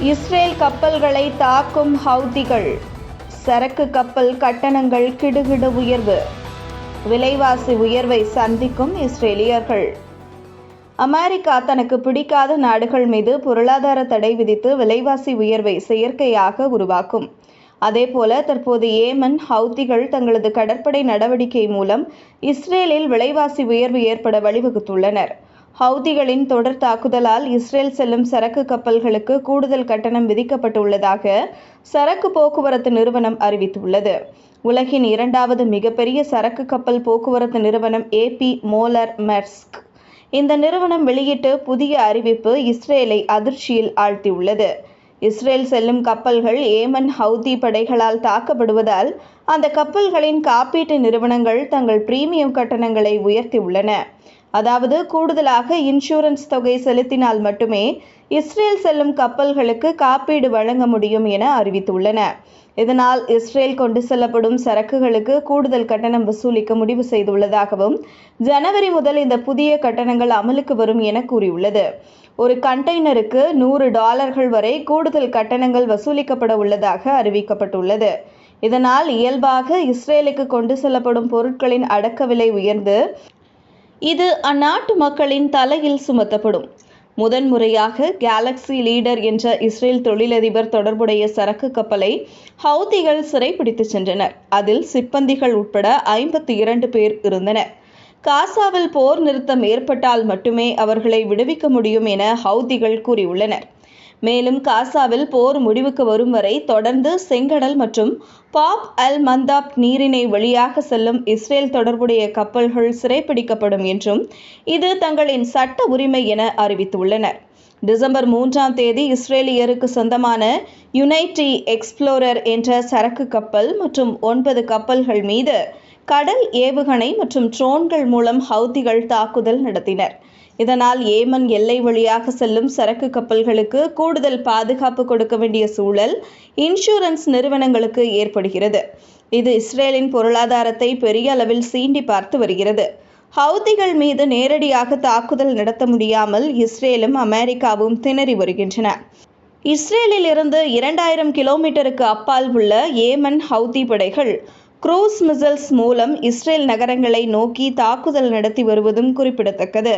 Israel கப்பல்களை தாக்கும் ஹவுதிகள். சரக்கு கப்பல் கட்டணங்கள் கிடுகிடு உயர்வு. விலைவாசி உயர்வை சந்திக்கும் இஸ்ரேலியர்கள். அமெரிக்கா தனக்கு பிடிக்காத நாடுகள் மீது பொருளாதார தடை விதித்து விலைவாசி உயர்வை செயற்கையாக உருவாக்கும். அதேபோல தற்போது ஏமன் ஹவுதிகள் தங்களது கடற்படை நடவடிக்கை மூலம் இஸ்ரேலில் விலைவாசி உயர்வு ஏற்பட வழிவகுத்துள்ளனர். ஹவுதிகளின் தொடர் தாக்குதலால் இஸ்ரேல் செல்லும் சரக்கு கப்பல்களுக்கு கூடுதல் கட்டணம் விதிக்கப்பட்டுள்ளதாக சரக்கு போக்குவரத்து நிறுவனம் அறிவித்துள்ளது. உலகின் இரண்டாவது மிகப்பெரிய சரக்கு கப்பல் போக்குவரத்து நிறுவனம் ஏபி மோலர் மெர்ஸ்க். இந்த நிறுவனம் வெளியிட்டு புதிய அறிவிப்பு இஸ்ரேலை அதிர்ச்சியில் ஆழ்த்தியுள்ளது. இஸ்ரேல் செல்லும் கப்பல்கள் ஏமன் ஹவுதி படைகளால் தாக்கப்படுவதால் அந்த கப்பல்களின் காப்பீட்டு நிறுவனங்கள் தங்கள் பிரீமியம் கட்டணங்களை உயர்த்தியுள்ளன. அதாவது கூடுதலாக இன்சூரன்ஸ் தொகை செலுத்தினால் மட்டுமே இஸ்ரேல் செல்லும் கப்பல்களுக்கு காப்பீடு வழங்க முடியும் என அறிவித்துள்ளன. இதனால் இஸ்ரேல் கொண்டு செல்லப்படும் சரக்குகளுக்கு கூடுதல் கட்டணம் வசூலிக்க முடிவு செய்துள்ளதாகவும் ஜனவரி முதல் இந்த புதிய கட்டணங்கள் அமலுக்கு வரும் என கூறியுள்ளது. ஒரு கண்டெய்னருக்கு நூறு டாலர்கள் வரை கூடுதல் கட்டணங்கள் வசூலிக்கப்பட உள்ளதாக அறிவிக்கப்பட்டுள்ளது. இதனால் இயல்பாக இஸ்ரேலுக்கு கொண்டு செல்லப்படும் பொருட்களின் அடக்க விலை உயர்ந்து இது அந்நாட்டு மக்களின் தலையில் சுமத்தப்படும். முதன்முறையாக கேலக்ஸி லீடர் என்ற இஸ்ரேல் தொழிலதிபர் தொடர்புடைய சரக்கு கப்பலை ஹவுதிகள் சிறைப்பிடித்து சென்றனர். அதில் சிப்பந்திகள் உட்பட ஐம்பத்தி இரண்டு பேர் இருந்தனர். காசாவில் போர் நிறுத்தம் ஏற்பட்டால் மட்டுமே அவர்களை விடுவிக்க முடியும் என ஹவுதிகள் கூறியுள்ளனர். மேலும் காசாவில் போர் முடிவுக்கு வரும் வரை தொடர்ந்து செங்கடல் மற்றும் பாப் அல் மந்தாப் நீரினை வழியாக செல்லும் இஸ்ரேல் தொடர்புடைய கப்பல்கள் சிறைப்பிடிக்கப்படும் என்றும் இது தங்களின் சட்ட உரிமை என அறிவித்துள்ளனர். டிசம்பர் மூன்றாம் தேதி இஸ்ரேலியருக்கு சொந்தமான யுனைட்டி எக்ஸ்ப்ளோரர் என்ற சரக்கு கப்பல் மற்றும் ஒன்பது கப்பல்கள் மீது கடல் ஏவுகணை மற்றும் ட்ரோன்கள் மூலம் ஹவுதிகள் தாக்குதல் நடத்தினர். இதனால் ஏமன் எல்லை வழியாக செல்லும் சரக்கு கப்பல்களுக்கு கூடுதல் பாதுகாப்பு கொடுக்க வேண்டிய சூழல் இன்சூரன்ஸ் நிறுவனங்களுக்கு ஏற்படுகிறது. இது இஸ்ரேலின் பொருளாதாரத்தை பெரிய அளவில் சீண்டி பார்த்து வருகிறது. ஹவுதிகள் மீது நேரடியாக தாக்குதல் நடத்த முடியாமல் இஸ்ரேலும் அமெரிக்காவும் திணறி வருகின்றன. இஸ்ரேலில் இருந்து இரண்டாயிரம் கிலோமீட்டருக்கு அப்பால் உள்ள ஏமன் ஹவுதி படைகள் குரூஸ் மிசல்ஸ் மூலம் இஸ்ரேல் நகரங்களை நோக்கி தாக்குதல் நடத்தி வருவதும் குறிப்பிடத்தக்கது.